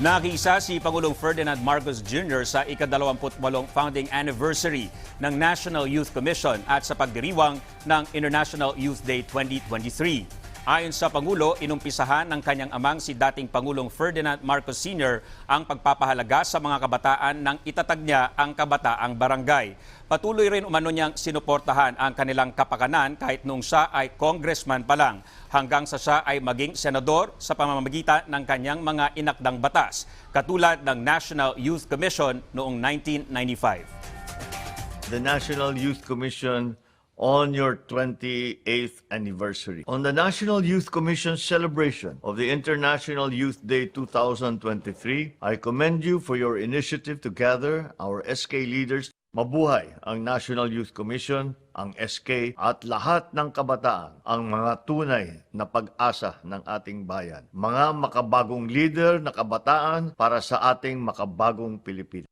Nakisa si Pangulong Ferdinand Marcos Jr. sa ika-28 founding anniversary ng National Youth Commission at sa pagdiriwang ng International Youth Day 2023. Ayon sa Pangulo, inumpisahan ng kanyang amang si dating Pangulong Ferdinand Marcos Sr. ang pagpapahalaga sa mga kabataan nang itatag niya ang kabataang barangay. Patuloy rin umano niyang sinuportahan ang kanilang kapakanan kahit nung siya ay congressman pa lang hanggang sa siya ay maging senador sa pamamagitan ng kanyang mga inakdang batas katulad ng National Youth Commission noong 1995. the National Youth Commission on your 28th anniversary. On the National Youth Commission celebration of the International Youth Day 2023, I commend you for your initiative to gather our SK leaders. Mabuhay ang National Youth Commission, ang SK at lahat ng kabataan, ang mga tunay na pag-asa ng ating bayan. Mga makabagong leader na kabataan para sa ating makabagong Pilipinas.